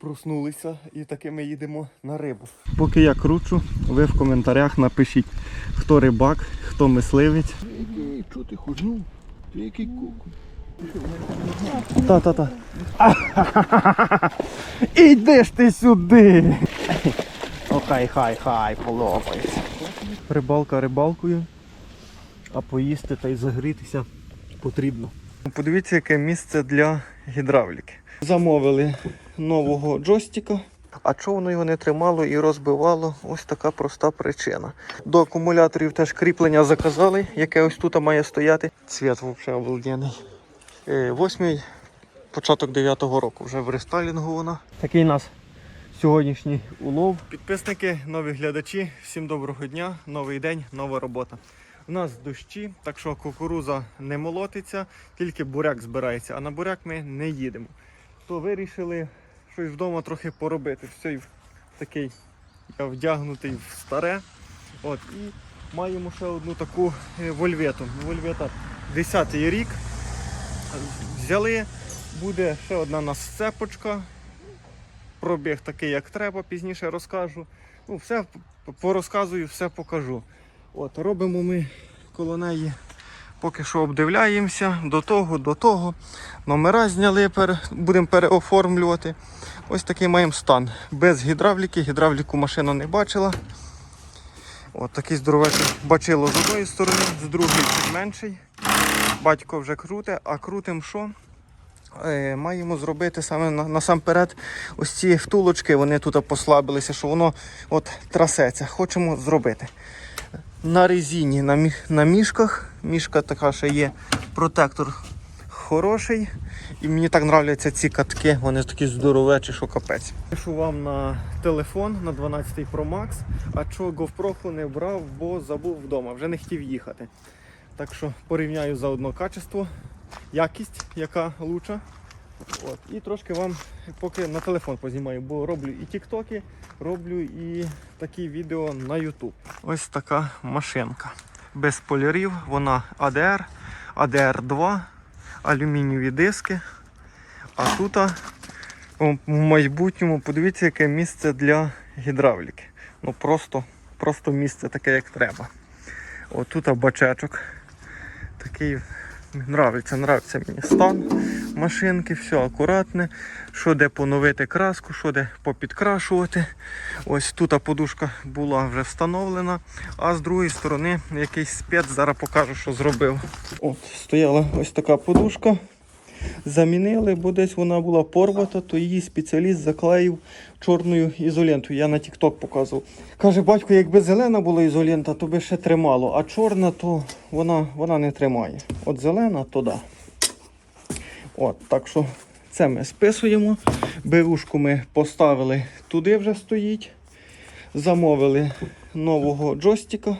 проснулися і таки ми їдемо на рибу. Поки я кручу, ви в коментарях напишіть, хто рибак, хто мисливець. Який, що ти хожнув? Ти який куку? Та-та-та. Іди ж ти сюди. О, хай, хай, хай, полопається. Рибалка рибалкою, а поїсти та й загрітися потрібно. Подивіться, яке місце для гідравліки. Замовили нового джойстика. А чого воно його не тримало і розбивало? Ось така проста причина. До акумуляторів теж кріплення заказали, яке ось тут має стояти. Цвіт взагалі обалденний. Е, Восьмий, початок 9-го року, вже в рестайлінгу вона. Такий у нас сьогоднішній улов. Підписники, нові глядачі, всім доброго дня, новий день, нова робота. У нас дощі, так що кукуруза не молотиться, тільки буряк збирається, а на буряк ми не їдемо. То вирішили щось вдома трохи поробити. Все, такий я вдягнутий в старе. От, і маємо ще одну таку е, вольвету. Вольвета 10-й рік. Взяли, буде ще одна нас сцепочка. Пробіг такий, як треба, пізніше розкажу. Ну, все порозказую, все покажу. От, робимо ми коло неї, поки що обдивляємося, до того, до того. Номера зняли, будемо переоформлювати. Ось такий маємо стан. Без гідравліки, гідравліку машина не бачила. От такий здоровечий бачило з одної сторони, з другої чуть менший. Батько вже круте, а крутим що? Е, маємо зробити саме на- насамперед ось ці втулочки, вони тут послабилися, що воно от трасеться. Хочемо зробити. На резині, на, мі- на мішках. Мішка така ще є. Протектор хороший. І мені так нравляться ці катки, вони такі здоровечі, що капець. Пишу вам на телефон на 12 Pro Max, а чого GoPro не брав, бо забув вдома, вже не хотів їхати. Так що порівняю заодно качество, якість, яка лучша. От. І трошки вам поки на телефон познімаю, бо роблю і тіктоки, роблю і такі відео на YouTube. Ось така машинка. Без полярів, вона ADR, ADR2, алюмінієві диски. А тут в майбутньому подивіться, яке місце для гідравліки. Ну просто, просто місце таке, як треба. Отут тут бачечок. Такий нравиться, нравиться мені стан машинки, все акуратне. Що де поновити краску, що де попідкрашувати. Ось тут подушка була вже встановлена, а з другої сторони якийсь спец, зараз покажу, що зробив. От, стояла ось така подушка. Замінили, бо десь вона була порвата, то її спеціаліст заклеїв чорною ізолентою. Я на TikTok показував. Каже, батько, якби зелена була ізолента, то би ще тримало, а чорна, то вона, вона не тримає. От зелена, то да. От, так що це ми списуємо. Бивушку ми поставили туди вже стоїть. Замовили нового джойстика.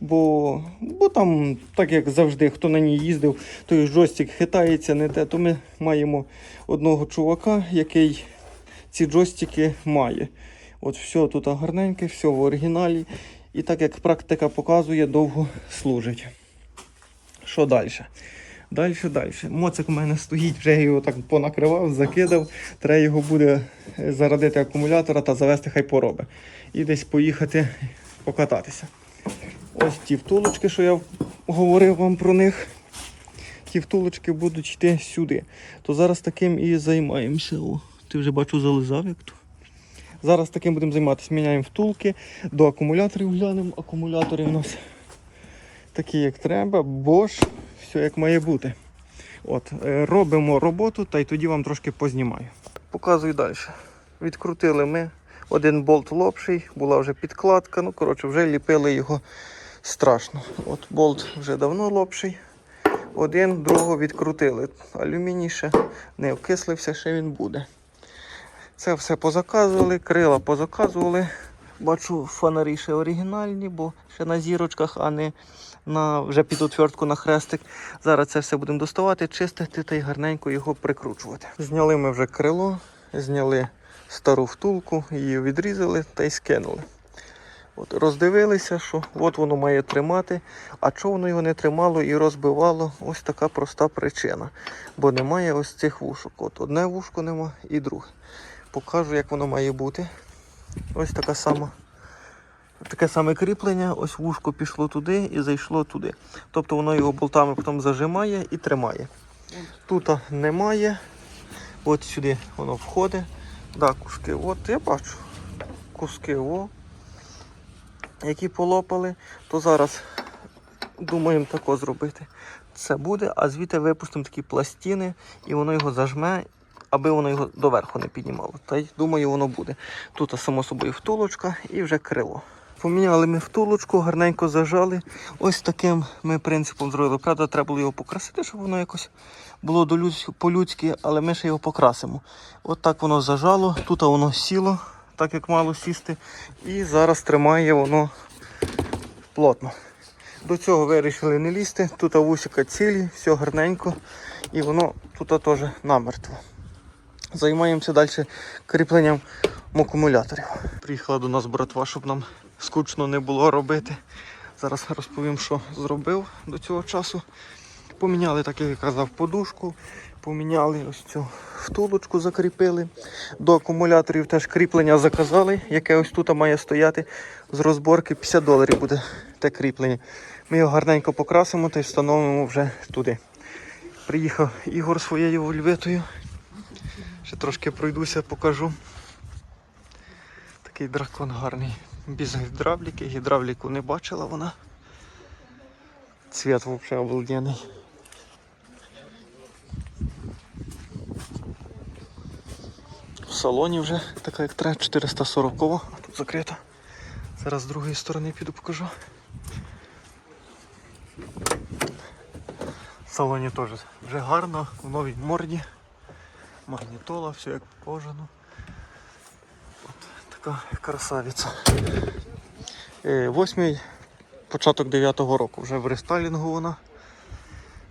Бо, бо там, так як завжди, хто на ній їздив, той джойстик хитається не те, то ми маємо одного чувака, який ці джойстики має. От все тут гарненьке, все в оригіналі. І так як практика показує, довго служить. Що далі? Далі, далі. Моцик у мене стоїть, вже його так понакривав, закидав. Треба його буде е, зарадити акумулятора та завести хай пороби. І десь поїхати покататися. Ось ті втулочки, що я говорив вам про них. Ті втулочки будуть йти сюди. То зараз таким і займаємося. О, ти вже бачу зализав як то. Зараз таким будемо займатися. Міняємо втулки, до акумуляторів глянемо. Акумулятори у нас такі, як треба, ж все як має бути. От, е, робимо роботу та й тоді вам трошки познімаю. Показую далі. Відкрутили ми. Один болт лопший, була вже підкладка. Ну, коротше, вже ліпили його страшно. От болт вже давно лопший. Один, другого відкрутили. Алюміній ще не окислився, ще він буде. Це все позаказували, крила позаказували. Бачу, фонарі ще оригінальні, бо ще на зірочках, а не на вже під отвертку на хрестик. Зараз це все будемо доставати, чистити та й гарненько його прикручувати. Зняли ми вже крило, зняли стару втулку, її відрізали та й скинули. От, роздивилися, що от воно має тримати, а чого воно його не тримало і розбивало, ось така проста причина. Бо немає ось цих вушок. От одне вушко нема і друге. покажу, як воно має бути. Ось така сама. Таке саме кріплення, ось вушко пішло туди і зайшло туди. Тобто воно його болтами потім зажимає і тримає. Тут немає. От сюди воно входить. Да, куски. От я бачу. Куски о. Які полопали, то зараз думаємо тако зробити. Це буде, а звідти випустимо такі пластини, і воно його зажме, аби воно його доверху не піднімало. Та й думаю, воно буде. Тут, само собою, втулочка і вже крило. Поміняли ми втулочку, гарненько зажали. Ось таким ми принципом зробили. Правда, треба було його покрасити, щоб воно якось було по-людськи, але ми ще його покрасимо. От так воно зажало, тут воно сіло, так як мало сісти. І зараз тримає воно плотно. До цього вирішили не лізти. Тут вусика цілі, все гарненько. І воно тут теж намертво. Займаємося далі кріпленням акумуляторів. Приїхала до нас братва, щоб нам скучно не було робити. Зараз розповім, що зробив до цього часу. Поміняли, так як я казав, подушку, поміняли ось цю втулочку, закріпили. До акумуляторів теж кріплення заказали, яке ось тут має стояти. З розборки 50 доларів буде те кріплення. Ми його гарненько покрасимо та й встановимо вже туди. Приїхав Ігор своєю вольветою. Ще трошки пройдуся, покажу. Такий дракон гарний. Без гідравліки. Гідравліку не бачила вона. Цвет взагалі обалденний. В салоні вже така як треба, 440 а тут закрита. Зараз з другої сторони піду покажу. В салоні теж вже гарно, в новій морді. Магнітола, все як кожану. Така красавиця. Е, Восьмий, початок 9-го року, вже в рестайлінгу вона.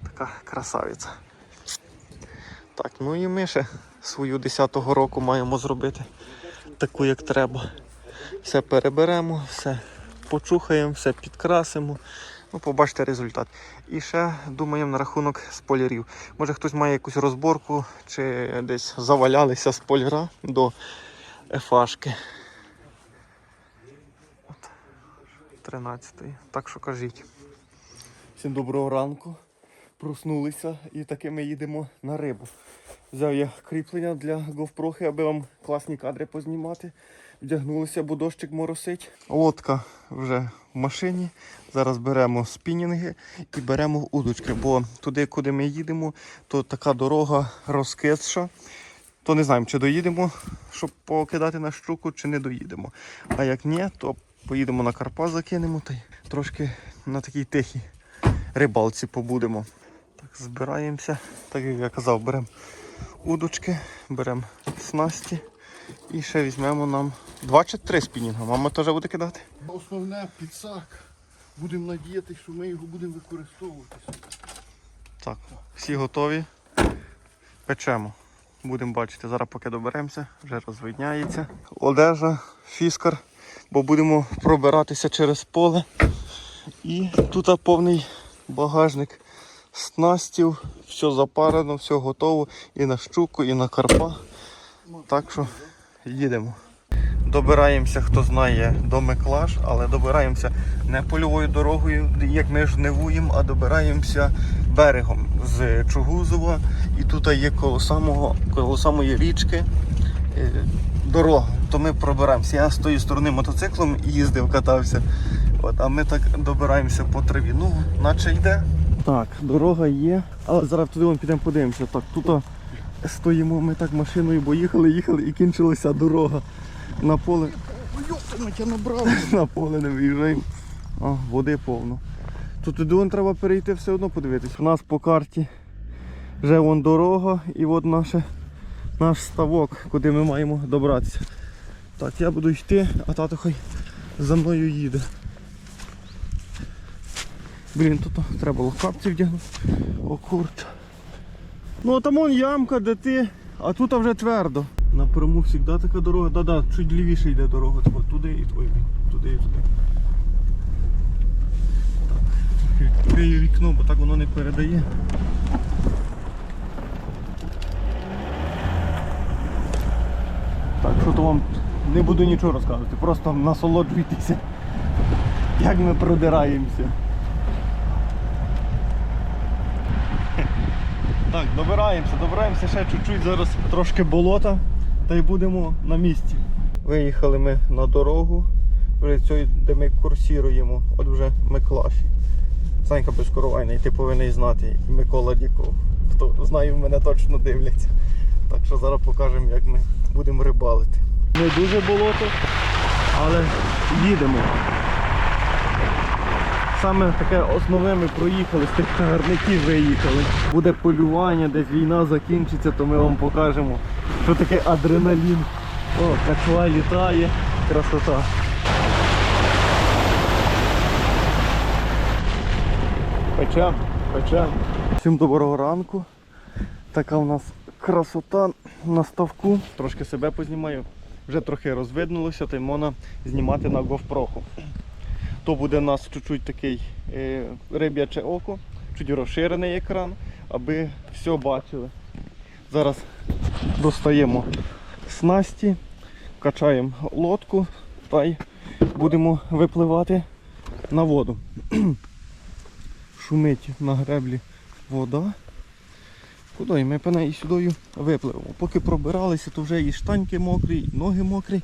Така красавиця. Так, ну і ми ще свою 10-го року маємо зробити таку, як треба. Все переберемо, все почухаємо, все підкрасимо. Ну, побачите результат. І ще думаємо на рахунок спойлерів. Може хтось має якусь розборку чи десь завалялися спойлера до ефашки. От, 13-ї. Так що кажіть. Всім доброго ранку. Проснулися і таки ми їдемо на рибу. Взяв я кріплення для GoPro, аби вам класні кадри познімати. Вдягнулися, бо дощик моросить. Лодка вже в машині. Зараз беремо спінінги і беремо удочки, бо туди, куди ми їдемо, то така дорога розкисша. То не знаємо, чи доїдемо, щоб покидати на щуку, чи не доїдемо. А як ні, то поїдемо на Карпа, закинемо та й трошки на такій тихій рибалці побудемо. Так, збираємося. Так як я казав, беремо удочки, беремо снасті і ще візьмемо нам два чи три спінінга. Мама теж буде кидати. Основне підсак. Будемо надіятися, що ми його будемо використовувати. Так, всі готові. Печемо. Будемо бачити, зараз поки доберемося, вже розвидняється. Одежа, фіскар, бо будемо пробиратися через поле. І тут повний багажник снастів, все запарено, все готово і на щуку, і на карпа. Так що їдемо. Добираємося, хто знає, до Миклаш, але добираємося не польовою дорогою, як ми жнивуємо, а добираємося берегом з Чугузова. І тут є коло самого, коло самої річки е, дорога. То ми пробираємося. Я з тої сторони мотоциклом їздив, катався. От, а ми так добираємося по траві. Ну, наче йде. Так, дорога є, але зараз туди вон підемо подивимося. Так, тут стоїмо ми так машиною, бо їхали, їхали і кінчилася дорога на поле. Я набрав. На поле не виїжджаємо. А, води повно. Тут туди вон треба перейти все одно подивитись. У нас по карті вже вон дорога і от наше, наш ставок, куди ми маємо добратися. Так, я буду йти, а тато хай за мною їде. Блін, тут треба було капці вдягнути. О, курча. Ну там вон ямка, де ти, а тут вже твердо. Напряму завжди така дорога. Да-да, чуть лівіше йде дорога, туди і твой, туди і туди. Так, відкрию вікно, бо так воно не передає. Так що то вам не буду нічого розказувати, просто насолоджуйтеся, як ми продираємося. Так, добираємося, добираємося ще чуть-чуть, зараз трошки болота та й будемо на місці. Виїхали ми на дорогу, де ми курсіруємо, от вже Миклаші. Санька Безкоровайний, ти повинен знати, і Микола Діков. Хто знає, мене точно дивляться. Так що зараз покажемо, як ми будемо рибалити. Не дуже болото, але їдемо. Саме таке основне ми проїхали, з тих чагарників виїхали. Буде полювання, десь війна закінчиться, то ми вам покажемо, що таке адреналін. О, качва літає, красота. Печем, печем. Всім доброго ранку. Така у нас красота на ставку. Трошки себе познімаю. Вже трохи розвиднулося, то й можна знімати на GoPro. То буде у нас чуть-чуть такий е, риб'яче око, чуть розширений екран, аби все бачили. Зараз достаємо снасті, качаємо лодку та й будемо випливати на воду. Шумить на греблі вода. Куди? Ми по неї сюди випливемо. Поки пробиралися, то вже і штаньки мокрі, і ноги мокрі.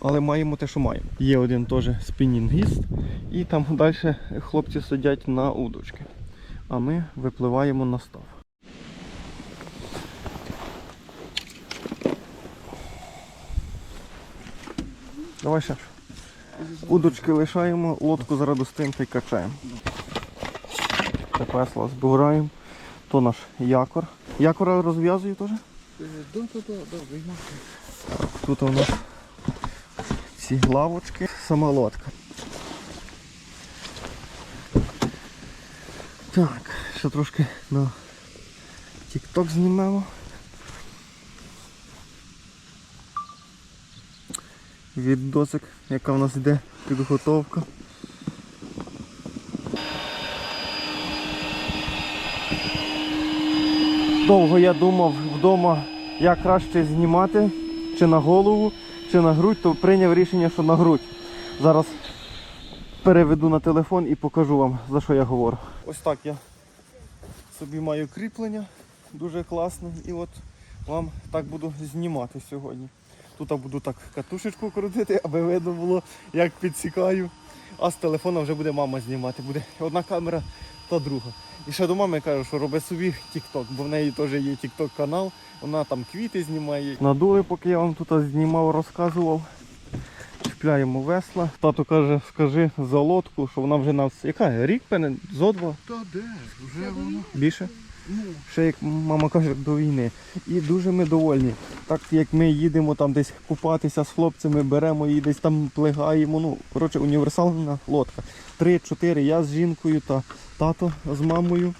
Але маємо те, що маємо. Є один теж спінінгіст, і там далі хлопці сидять на удочки. А ми випливаємо на став. Давай ще. Удочки лишаємо, лодку зараз та й качаємо. Це весело збираємо. То наш якор. Якора розв'язую теж? Тут у нас ці лавочки, сама лодка. Так, ще трошки на TikTok знімемо. Відосик, яка в нас йде підготовка. Довго я думав вдома, як краще знімати, чи на голову, чи на грудь, то прийняв рішення, що на грудь. Зараз переведу на телефон і покажу вам, за що я говорю. Ось так я собі маю кріплення, дуже класне. І от вам так буду знімати сьогодні. Тут я буду так катушечку крутити, аби видно було, як підсікаю. А з телефона вже буде мама знімати. Буде одна камера та друга. І ще до мами кажу, що роби собі TikTok, бо в неї теж є TikTok канал, вона там квіти знімає. Надули, поки я вам тут знімав, розказував. Чіпляємо весла. Тато каже, скажи за лодку, що вона вже нас. Яка? Рік певне? Зо два? Та де? Вже воно. Більше? Ну, Ще як мама каже, до війни. І дуже ми довольні. Так як ми їдемо там десь купатися з хлопцями, беремо її десь там плигаємо. Ну, коротше, універсальна лодка. Три-чотири, я з жінкою та тато з мамою.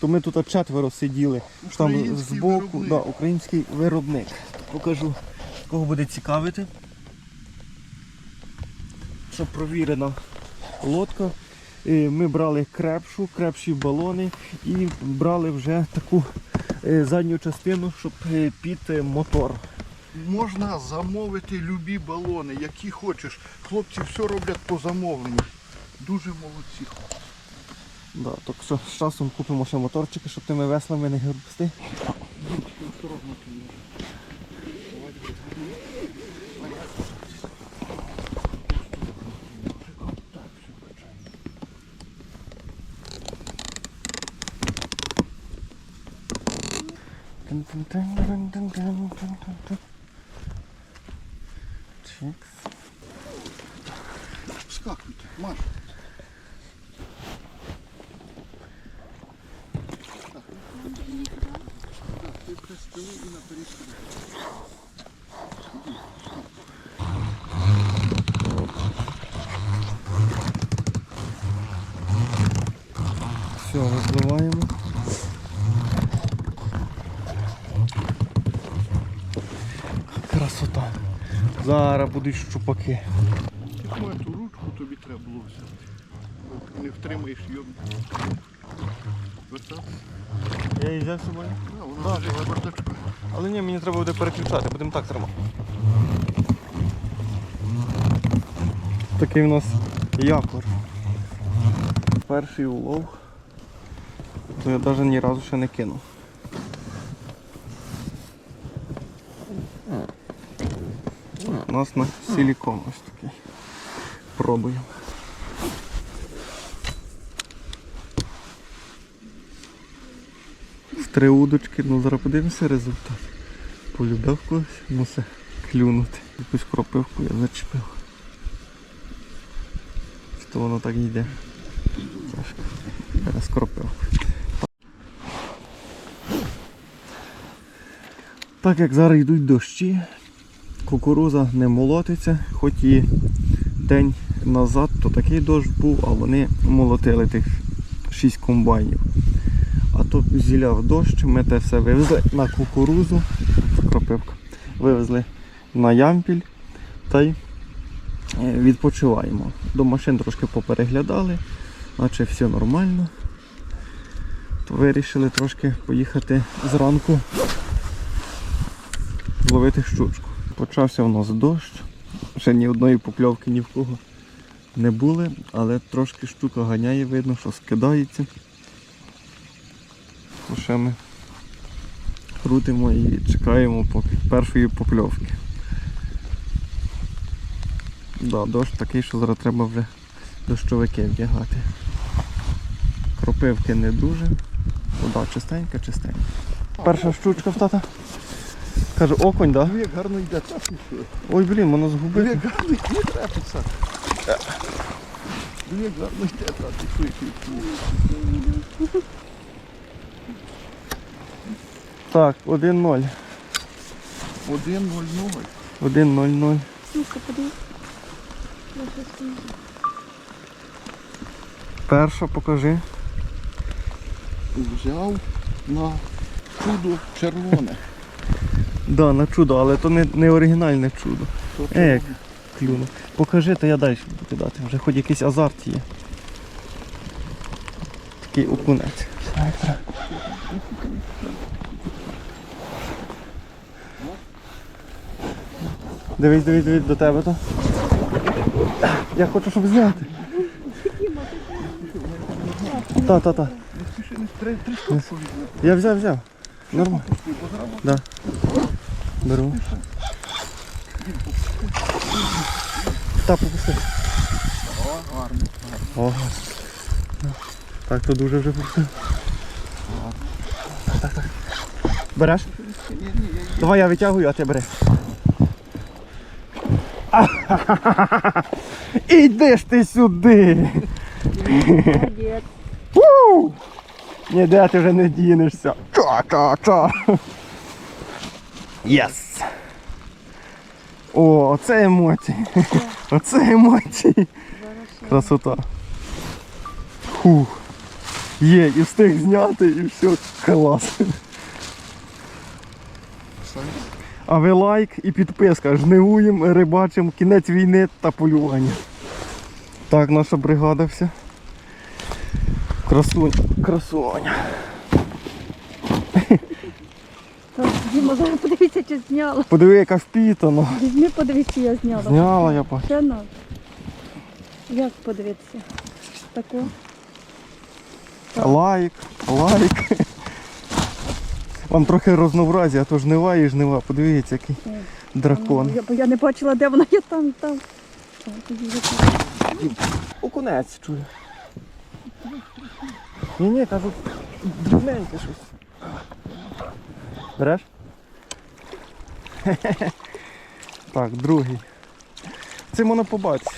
То ми тут четверо сиділи. Там збоку, да, український виробник. Покажу, кого буде цікавити. Що провірена лодка. Ми брали крепшу, крепші балони і брали вже таку е, задню частину, щоб е, під е, мотор. можна замовити любі балони, які хочеш. Хлопці все роблять по замовленню. Дуже молодці. Да, так що з часом купимо ще моторчики, щоб тими веслами не гребсти. Осторожно ти можеш. Чикс. Скакуйте, Маш. Так, так, ти пристили і наперед сюди. Все, випливаємо. Красота. Зараз будуть щупаки. Тільки ту ручку тобі треба було взяти. Не втримаєш його. Вертатися. Я її взяв з собою. Да, вона лежить в бардачку. Але ні, мені треба буде переключати, будемо так тримати. Такий у нас якор. Перший улов. То я навіть ні разу ще не кинув. У нас на силікон ось такий. Пробуємо. З три удочки, ну зараз подивимося результат. Полюбив когось, мусить клюнути. Якусь кропивку я зачепив. То воно так йде? Тяжко. Зараз кропивку. Так як зараз йдуть дощі, кукуруза не молотиться, хоч і день назад то такий дощ був, а вони молотили тих 6 комбайнів. А то зіляв дощ, ми те все вивезли на кукурузу, кропивка, вивезли на ямпіль та й е, відпочиваємо. До машин трошки попереглядали, наче все нормально. То вирішили трошки поїхати зранку зловити щучку. Почався в нас дощ. Ще ні одної покльовки ні в кого не були, але трошки щука ганяє, видно, що скидається. То ще ми крутимо і чекаємо поки першої покльовки. Да, дощ такий, що зараз треба вже дощовики вдягати. Кропивки не дуже. Вода чистенька, чистенька. Перша щучка в тата. Каже, окунь, так? Да? Ну як гарно йде, так і все. Ой, блін, воно Ну згубив. як гарно йде, трапиться. Ну як гарно йде, так і вкус. Так, 1-0. 1-0-0. 1-0-0. Ну-ка, подивись. Я щось не- Перша покажи. Взяв на чудо червоне. Да, на чудо, але то не, не оригінальне чудо. Е, як клюнув. Покажи, то я далі буду кидати. Вже хоч якийсь азарт є. Такий окунець. Дивись, дивись, дивись до тебе то. Я хочу, щоб зняти. Та, та, та. Я взяв, взяв. Нормально. Да. Беру. Та попусти. О, гарно. Ого. Так, то дуже вже пустив. Так, так. Береш? Ні, ні, Давай я витягую, а ти бери. Іди ж ти сюди. Уу! Ніде ти вже не дінешся. Ка-ка-ка. Єс. О, оце емоції. Оце емоції. Красота. Фух. Є, і встиг зняти, і все, клас. А ви лайк і підписка. Жнивуємо, рибачимо, кінець війни та полювання. Так, наша бригада вся. Красунь, красуня. Так, Діма, зараз подивіться, чи зняла. Подиви, яка впітана. Візьми, подивись, чи я зняла. Зняла я бачу. Ще на. Як подивитися? Тако. Лайк, лайк. Вам трохи рознообразія, а то жнива і жнива. Подивіться, який Е, дракон. ну, Я, бо я не бачила, де вона є там, там. О, тоді вже так. Окунець чую. Ні, ні, кажу, дрібненьке щось. Береш? Так, другий. Це можна побачити.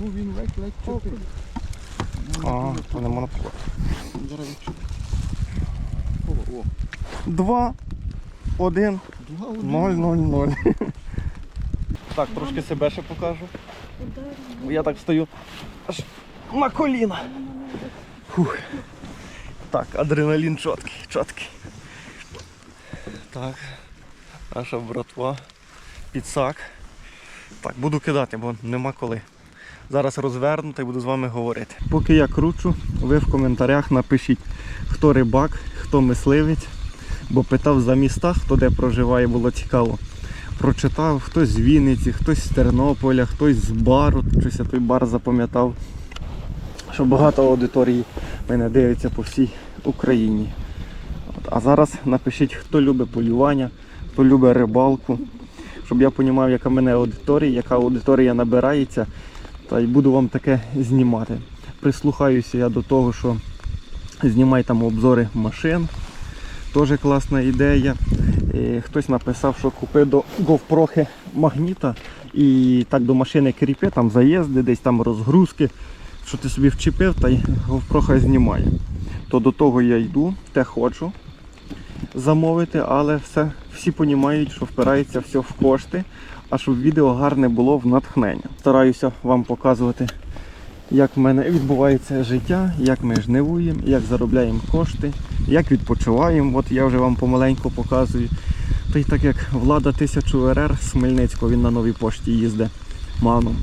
Ну він ледь-ледь чопить. Ага, то не можна побачити. Зараз відчути. Два, один, Два, один. ноль, ноль, ноль. Так, трошки себе ще покажу. Бо я так стою аж на коліна. Фух. Так, адреналін чіткий, чіткий. Так, наша братва, підсак. Так, буду кидати, бо нема коли. Зараз розверну та й буду з вами говорити. Поки я кручу, ви в коментарях напишіть, хто рибак, хто мисливець. бо питав за міста, хто де проживає, було цікаво. Прочитав, хтось з Вінниці, хтось з Тернополя, хтось з бару, щось я той бар запам'ятав. Що багато аудиторії мене дивиться по всій Україні. А зараз напишіть, хто любить полювання, хто любить рибалку, щоб я розумів, яка в мене аудиторія, яка аудиторія набирається, та й буду вам таке знімати. Прислухаюся я до того, що знімай там обзори машин. Теж класна ідея. Е, Хтось написав, що купи до GoPro магніта і так до машини кріпи, там заїзди, десь там розгрузки, що ти собі вчепив та й GoPro знімає. То до того я йду, те хочу замовити, але все, всі розуміють, що впирається все в кошти, а щоб відео гарне було в натхнення. Стараюся вам показувати, як в мене відбувається життя, як ми жнивуємо, як заробляємо кошти, як відпочиваємо. От я вже вам помаленьку показую. Та й так як влада 1000 РР з Хмельницького, він на новій пошті їздить маном.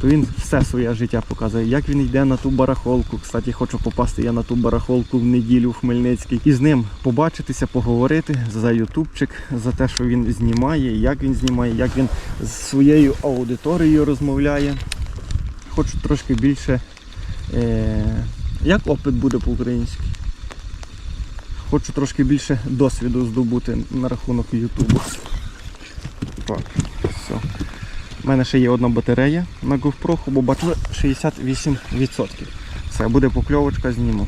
То він все своє життя показує, як він йде на ту барахолку. Кстати, хочу попасти я на ту барахолку в неділю в Хмельницький. І з ним побачитися, поговорити за ютубчик, за те, що він знімає, як він знімає, як він з своєю аудиторією розмовляє. Хочу трошки більше. Е- як опит буде по-українськи? Хочу трошки більше досвіду здобути на рахунок Ютубу. Так. У мене ще є одна батарея на GoPro, бо бачили 68%. Це буде покльовочка, зніму.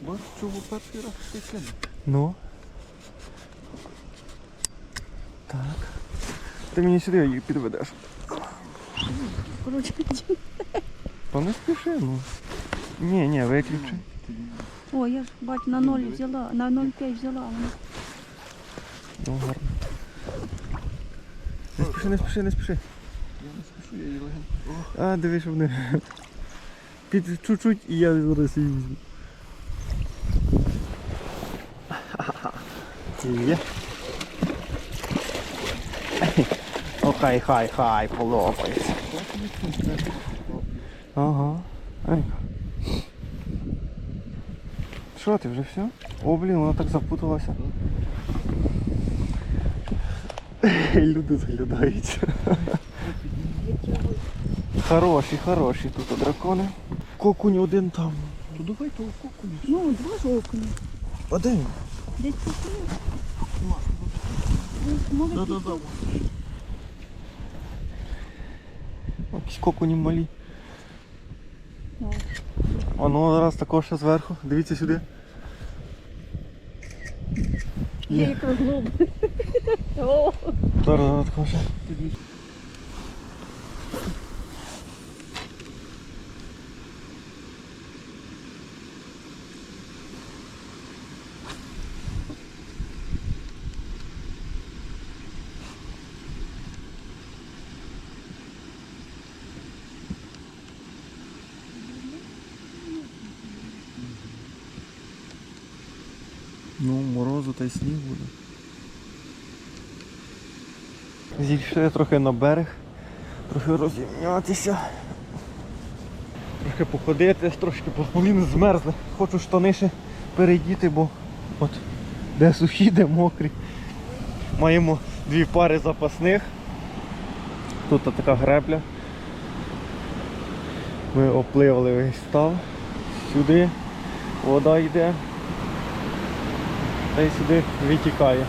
Бачу, чого перший раз таке. Ну. Так. Ти мені сюди її підведеш. Та не спіши, ну. Ні, ні, виключи. О, я ж бач на 0 взяла, на 0,5 взяла. Ну, гарно. Не спіши, не спіши, не спіши. Я не спішу, я її легенько. А, дивись, щоб вони. Під чуть-чуть і я зараз її візьму. Є. О, хай, хай, хай, полопається. Ага. Ай. Що ти вже все? О, блін, вона так запуталася. Люди заглядають. Хороші, хороші тут дракони. Кокунь один там. то давай того кокуня. Ну, два ж окуня. Один. Десь покрив. Да-да-да. Якісь кокуні малі. А ну зараз також ще зверху. Дивіться сюди. Якраз глуб. О, Зараз зараз також. ще. Ну, морозу та й сніг буде. Зійшли трохи на берег, трохи розімнятися. Трохи походити, трошки пополін змерзли. Хочу штани ще передіти, бо от де сухі, де мокрі. Маємо дві пари запасних. Тут така гребля. Ми опливали весь став. Сюди вода йде. Та й сюди витікає.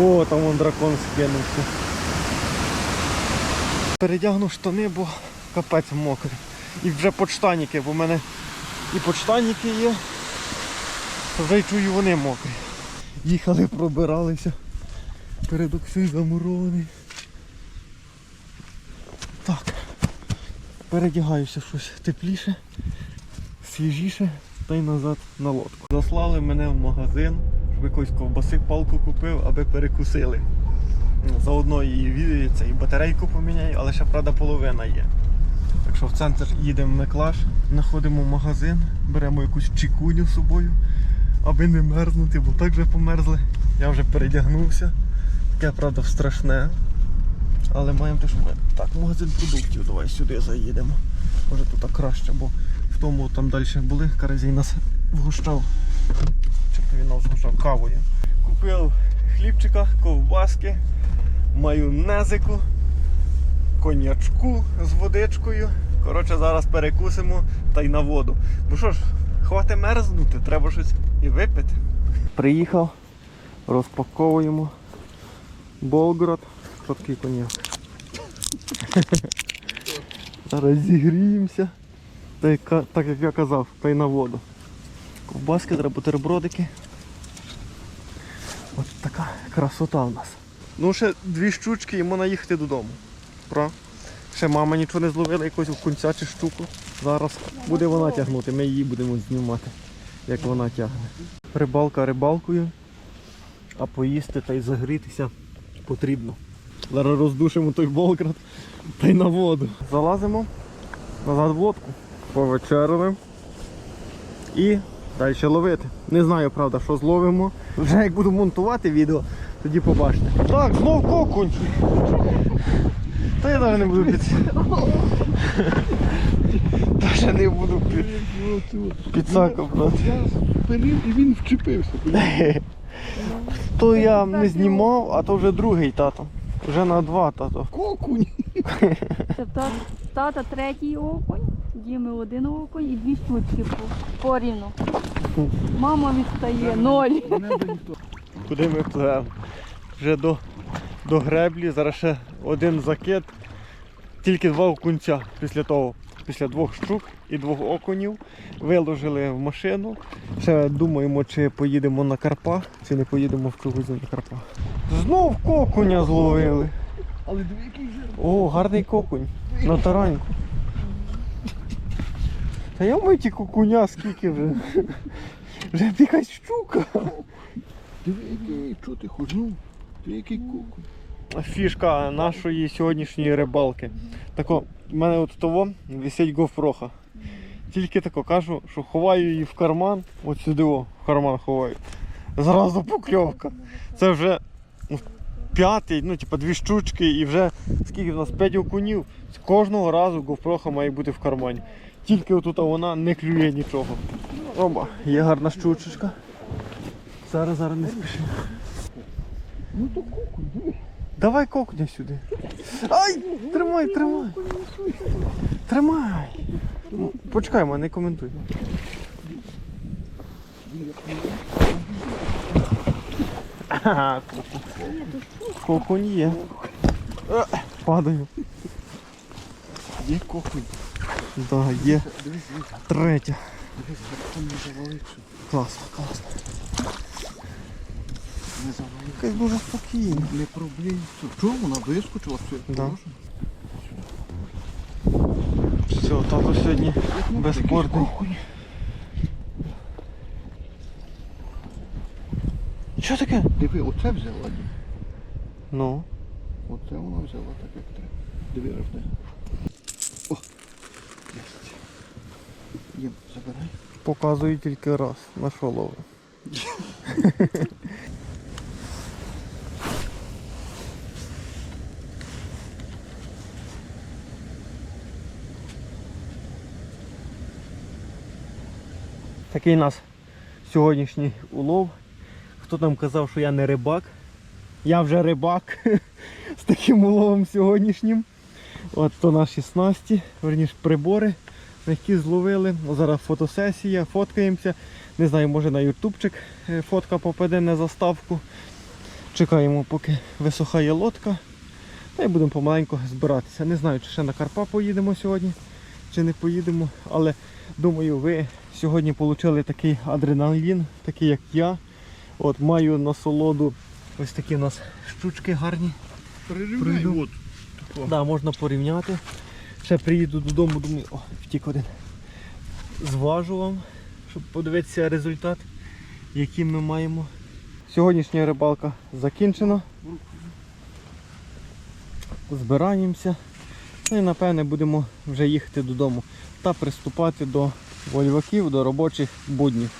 О, там вон дракон скинувся. Передягну штани, бо капець мокрий. І вже подштаніки, бо в мене і подштаніки є. Вже й чую вони мокрі. Їхали, пробиралися. Передок всій замурований. Так. Передягаюся щось тепліше, свіжіше та й назад на лодку. Заслали мене в магазин, щоб якоїсь ковбаси палку купив, аби перекусили. Заодно і це, і батарейку поміняю, але ще правда половина є. Так що в центр їдемо в Меклаш, знаходимо магазин, беремо якусь чекуню з собою, аби не мерзнути, бо так вже померзли. Я вже передягнувся. Таке, правда, страшне. Але маємо те, що ми. Так, магазин продуктів, давай сюди заїдемо. Може тут краще, бо в тому там далі були, Каразій нас вгощав. Чим він нас вгощав? Кавою. Купив хлібчика, ковбаски, майонезику, коньячку з водичкою. Коротше, зараз перекусимо та й на воду. Ну що ж, хватить мерзнути, треба щось і випити. Приїхав, розпаковуємо Болград. Такий коньяк? Зараз зігріємося. Так як я казав, та й на воду. Ковбаски, треба бутербродики. От така красота в нас. Ну, ще дві щучки і можна їхати додому. Про? Ще мама нічого не зловила, якусь окунця чи штуку. Зараз буде вона тягнути, ми її будемо знімати, як вона тягне. Рибалка рибалкою, а поїсти та й загрітися потрібно. Зараз роздушимо той Болград та й на воду. Залазимо назад в лодку, повечерили і далі ловити. Не знаю, правда, що зловимо. Вже як буду монтувати відео, тоді побачите. Так, знов кокунь. Та я навіть не буду під. Даже не буду під, під саком брати. Я перів і він вчепився. То я не знімав, а то вже другий тато. Вже на два тато. Кокунь. Це та- тата третій окунь, Діми один окунь і дві штучки по- порівну. Мама відстає ноль. Куди ми пливемо? Вже до, до греблі, зараз ще один закид. Тільки два окунця після того, після двох щук і двох окунів. Виложили в машину. Ще думаємо, чи поїдемо на Карпах, чи не поїдемо в Чугузі на Карпах. Знов кокуня зловили. Але диви, який. О, гарний кокунь. На тараньку. Та я миті кокуня скільки вже. Вже якась щука. Диви, який, що ти? Ну, диви, який кокунь. Фішка нашої сьогоднішньої рибалки. Тако, в мене от того висить гофроха. Тільки тако кажу, що ховаю її в карман, от сюди о, в карман ховаю. Зразу покльовка. Це вже ну, п'ятий, ну типа дві штучки і вже скільки в нас п'ять окунів. З кожного разу гофроха має бути в кармані. Тільки отут вона не клює нічого. Оба, є гарна щучечка. Зараз, зараз не спіши. Ну то кокунь, диви. Давай кокня сюди. Ай! Тримай, тримай. Тримай. Мене не коментуй. Ага, кокунь. Є. Падаю. Є кокунь. Да, є. Дивись, дивись, Третя. дивись, як там не завалився. Класно, класно. Не завалився. Якась дуже спокійно. Не проблемся. Чого вона вискочила все? Да. Все, тато сьогодні безспортний. Кокунь. Що таке? Диви, оце взяла. Ну. Оце вона взяла так, як треба. Диви, ревне. О! Їм, забирай. Показую тільки раз. На що ловив. Такий нас сьогоднішній улов. Хто там казав, що я не рибак? Я вже рибак з таким уловом сьогоднішнім. От то наші снасті, верніше прибори, які зловили. Зараз фотосесія, фоткаємося. Не знаю, може на ютубчик е, фотка попаде на заставку. Чекаємо, поки висохає лодка. Та й будемо помаленьку збиратися. Не знаю, чи ще на Карпа поїдемо сьогодні, чи не поїдемо. Але думаю, ви сьогодні отримали такий адреналін, такий як я. От маю насолоду. Ось такі у нас щучки гарні. Прирівняй, Прийду. Да, можна порівняти. Ще приїду додому, думаю, о, втік один. Зважу вам, щоб подивитися результат, який ми маємо. Сьогоднішня рибалка закінчена. Збираємося. Ну і напевне будемо вже їхати додому та приступати до вольваків, до робочих буднів.